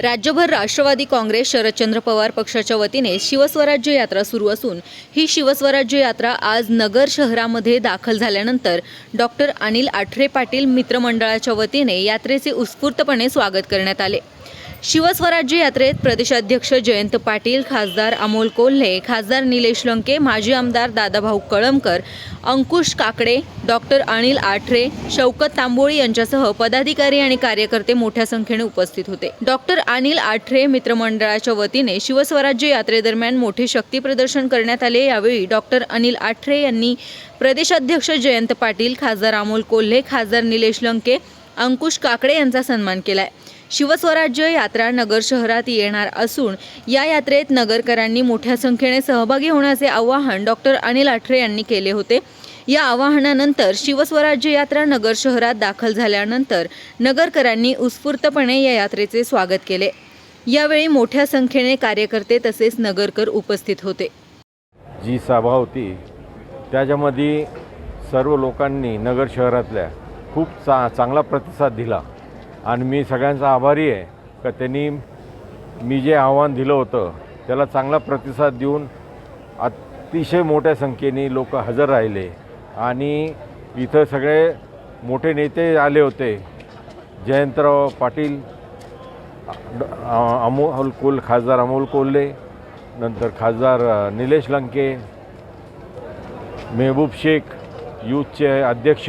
राज्यभर राष्ट्रवादी काँग्रेस शरदचंद्र पवार पक्षाच्या वतीने शिवस्वराज्य यात्रा सुरू असून ही शिवस्वराज्य यात्रा आज नगर शहरामध्ये दाखल झाल्यानंतर डॉक्टर अनिल आठरे पाटील मित्रमंडळाच्या वतीने यात्रेचे उत्स्फूर्तपणे स्वागत करण्यात आले. शिवस्वराज्य यात्रेत प्रदेशाध्यक्ष जयंत पाटील खासदार अमोल कोल्हे खासदार निलेश लंके माजी आमदार दादाभाऊ कळमकर अंकुश काकडे डॉक्टर अनिल आठरे शौकत तांबोळी यांच्यासह पदाधिकारी आणि कार्यकर्ते मोठ्या संख्येने उपस्थित होते. डॉक्टर अनिल आठरे मित्रमंडळाच्या वतीने शिवस्वराज्य यात्रेदरम्यान मोठे शक्ती प्रदर्शन करण्यात आले. यावेळी डॉक्टर अनिल आठरे यांनी प्रदेशाध्यक्ष जयंत पाटील खासदार अमोल कोल्हे खासदार निलेश लंके अंकुश काकडे यांचा सन्मान केलाय. शिवस्वराज्य यात्रा नगर शहरात येणार असून या यात्रेत नगरकरांनी मोठ्या संख्येने सहभागी होण्याचे आवाहन डॉक्टर अनिल आठरे यांनी केले होते. या आवाहनानंतर शिवस्वराज्य यात्रा नगर शहरात दाखल झाल्यानंतर नगरकरांनी उत्स्फूर्तपणे या यात्रेचे स्वागत केले. यावेळी मोठ्या संख्येने कार्यकर्ते तसेच नगरकर उपस्थित होते. जी सभा होती त्याच्यामध्ये सर्व लोकांनी नगर शहरातल्या खूप चा चांगला प्रतिसाद दिला. आणि मी सगळ्यांचा आभारी आहे का त्यांनी मी जे आव्हान दिलं होतं त्याला चांगला प्रतिसाद देऊन अतिशय मोठ्या संख्येने लोक हजर राहिले. आणि इथं सगळे मोठे नेते आले होते. जयंतराव पाटील अमोल कोल खासदार अमोल कोल्हे नंतर खासदार निलेश लंके मेहबूब शेख यूथचे अध्यक्ष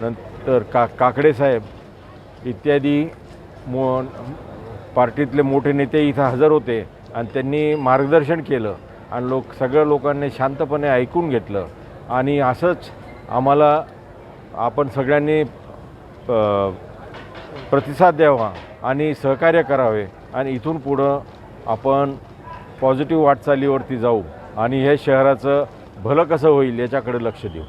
नंतर का काकडे साहेब इत्यादी मो पार्टीतले मोठे नेते इथं हजर होते आणि त्यांनी मार्गदर्शन केलं आणि लोक सगळ्या लोकांनी शांतपणे ऐकून घेतलं. आणि असंच आम्हाला आपण सगळ्यांनी प्रतिसाद द्यावा आणि सहकार्य करावे आणि इथून पुढं आपण पॉझिटिव्ह वाटचालीवरती जाऊ आणि हे शहराचं भलं कसं होईल याच्याकडे लक्ष देऊ.